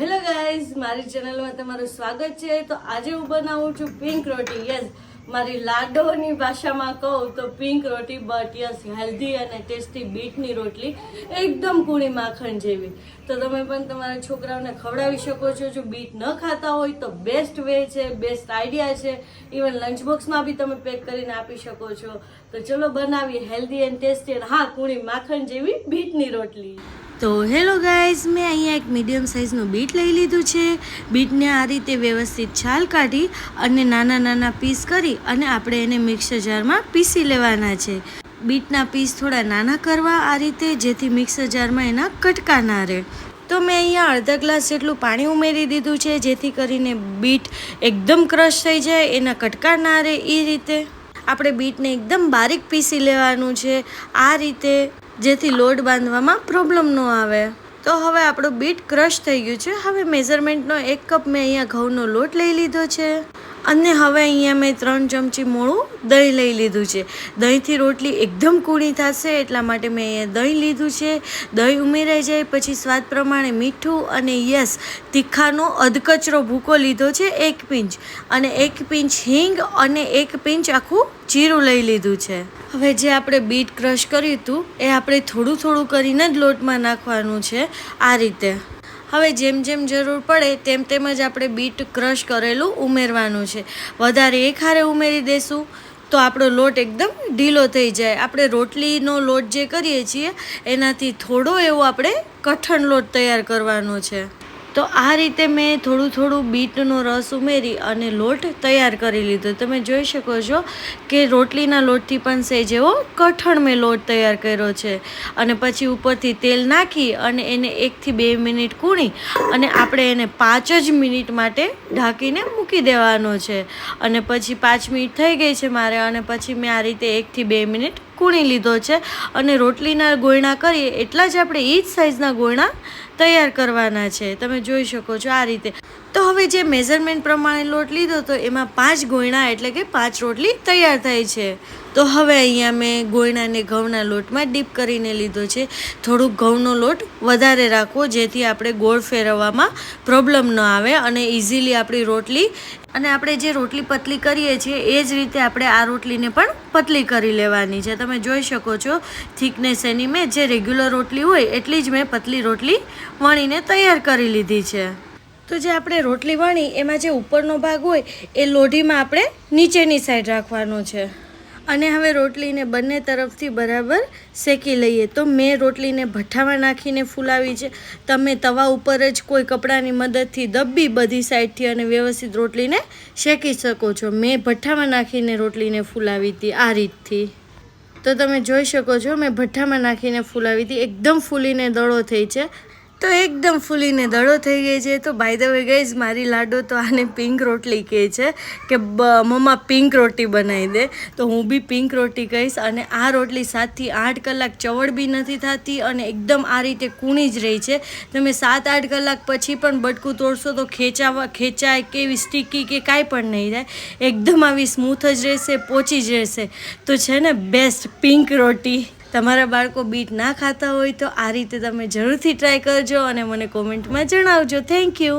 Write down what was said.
Hello guys, મારી ચેનલમાં તમારું સ્વાગત છે. તો આજે હું બનાવું છું પિંક રોટી. યસ મારી લાડોની ભાષામાં કહું તો pink roti but yes healthy અને ટેસ્ટી બીટની રોટલી એકદમ કૂણી માખણ જેવી. તો તમે પણ તમારા છોકરાઓને ખવડાવી શકો છો. જો બીટ ન ખાતા હોય તો બેસ્ટ વે છે બેસ્ટ આઈડિયા છે. ઇવન લંચ બોક્સમાં બી તમે પેક કરીને આપી શકો છો. તો ચલો બનાવીએ હેલ્ધી એન્ડ ટેસ્ટી હા કૂણી માખણ જેવી બીટની રોટલી. તો હેલો ગાઈઝ, મેં અહીંયા એક મીડિયમ સાઇઝનું બીટ લઈ લીધું છે. બીટને આ રીતે વ્યવસ્થિત છાલ કાઢી અને નાના નાના પીસ કરી અને આપણે એને મિક્સર જારમાં પીસી લેવાના છે. બીટના પીસ થોડા નાના કરવા આ રીતે, જેથી મિક્સર જારમાં એના કટકા ના રહે. તો મેં અહીંયા અડધા ગ્લાસ જેટલું પાણી ઉમેરી દીધું છે, જેથી કરીને બીટ એકદમ ક્રશ થઈ જાય, એના કટકા ના રહે એ રીતે. આપણે બીટને એકદમ બારીક પીસી લેવાનું છે. આ રીતે જેથી લોટ બાંધવામાં પ્રોબ્લેમ ન આવે. તો હવે આપણું બીટ ક્રશ થઈ ગયું છે. હવે મેઝરમેન્ટનો એક કપ મેં અહીંયા ઘઉંનો લોટ લઈ લીધો છે. અને હવે અહીંયા મેં ત્રણ ચમચી મોળું દહીં લઈ લીધું છે. દહીંથી રોટલી એકદમ કૂણી થશે, એટલા માટે મેં અહીંયા દહીં લીધું છે. દહીં ઉમેરાઈ જાય, પછી સ્વાદ પ્રમાણે મીઠું અને યસ, તીખાનો અધકચરો ભૂકો લીધો છે, એક પિંચ. અને એક પિંચ હિંગ અને એક પિંચ આખું જીરું લઈ લીધું છે. હવે જે આપણે બીટ ક્રશ કર્યું હતું, એ આપણે થોડું થોડું કરીને જ લોટમાં નાખવાનું છે, આ રીતે. હવે જેમ જેમ જરૂર પડે તેમ તેમ જ આપણે બીટ ક્રશ કરેલું ઉમેરવાનું છે. વધારે એક હારે ઉમેરી દેશું તો આપણો લોટ એકદમ ઢીલો થઈ જાય. આપણે રોટલીનો લોટ જે કરીએ છીએ, એનાથી થોડો એવો આપણે કઠણ લોટ તૈયાર કરવાનો છે. તો આ રીતે મેં થોડું થોડું બીટનો રસ ઉમેરી અને લોટ તૈયાર કરી લીધો. તમે જોઈ શકો છો કે રોટલીના લોટથી પણ સેજ એવો કઠણ મેં લોટ તૈયાર કર્યો છે. અને પછી ઉપરથી તેલ નાખી અને એને એકથી બે મિનિટ કૂણી અને આપણે એને પાંચ જ મિનિટ માટે ઢાંકીને મૂકી દેવાનો છે. અને પછી પાંચ મિનિટ થઈ ગઈ છે મારે અને પછી મેં આ રીતે એકથી બે મિનિટ કૂણી લીધો છે અને રોટલીના ગોયણા કરીએ એટલા જ આપણે એ જ સાઇઝના ગોયણા તૈયાર કરવાના છે. તમે જોઈ શકો છો આ રીતે. તો હવે જે મેઝરમેન્ટ પ્રમાણે લોટ લીધો તો એમાં પાંચ ગોયણા એટલે કે પાંચ રોટલી તૈયાર થાય છે. તો હવે અહીંયા મેં ગોયણાને ઘઉંના લોટમાં ડીપ કરીને લીધો છે. થોડુંક ઘઉંનો લોટ વધારે રાખવો, જેથી આપણે ગોળ ફેરવવામાં પ્રોબ્લેમ ન આવે અને ઇઝીલી આપણી રોટલી અને આપણે જે રોટલી પતલી કરીએ છીએ, એ જ રીતે આપણે આ રોટલીને પણ પતલી કરી લેવાની છે. તમે જોઈ શકો છો, થિકનેસ એની મેં જે રેગ્યુલર રોટલી હોય, એટલી જ મેં પતલી રોટલી વણીને તૈયાર કરી લીધી છે. તો જે આપણે રોટલી વણી, એમાં જે ઉપરનો ભાગ હોય, એ લોઢીમાં આપણે નીચેની સાઈડ રાખવાનો છે. અને હવે રોટલીને બંને તરફથી બરાબર શેકી લઈએ. તો મેં રોટલીને ભઠ્ઠામાં નાખીને ફૂલાવી છે. તમે તવા ઉપર જ કોઈ કપડાની મદદથી દબ્બી બધી સાઈડથી અને વ્યવસ્થિત રોટલીને શેકી શકો છો. મેં ભઠ્ઠામાં નાખીને રોટલીને ફૂલાવી હતી આ રીતથી. તો તમે જોઈ શકો છો, મેં ભઠ્ઠામાં નાખીને ફૂલાવી હતી. એકદમ ફૂલીને દળો થઈ છે. તો એકદમ ફૂલીને દડો થઈ ગઈ છે. તો બાય ધ વે ગઈઝ મારી લાડો તો આને પિંક રોટલી કહે છે કે મમ્મા પિંક રોટી બનાવી દે. તો હું બી પિંક રોટી કહીશ અને આ રોટલી સાતથી આઠ કલાક ચવડ બી નથી થતી અને એકદમ આ રીતે કૂણી જ રહી છે. તમે સાત આઠ કલાક પછી પણ બટકું તોડશો તો ખેંચાવા, ખેંચાય કે એવી સ્ટીકી કે કાંઈ પણ નહીં થાય. એકદમ આવી સ્મૂથ જ રહેશે, પોચી જ રહેશે. તો છે ને બેસ્ટ પિંક રોટી. તમારા બાળકો બીટ ના ખાતા હોય તો આ રીતે તમે જરૂરથી ટ્રાય કરજો અને મને કોમેન્ટમાં જણાવજો. Thank you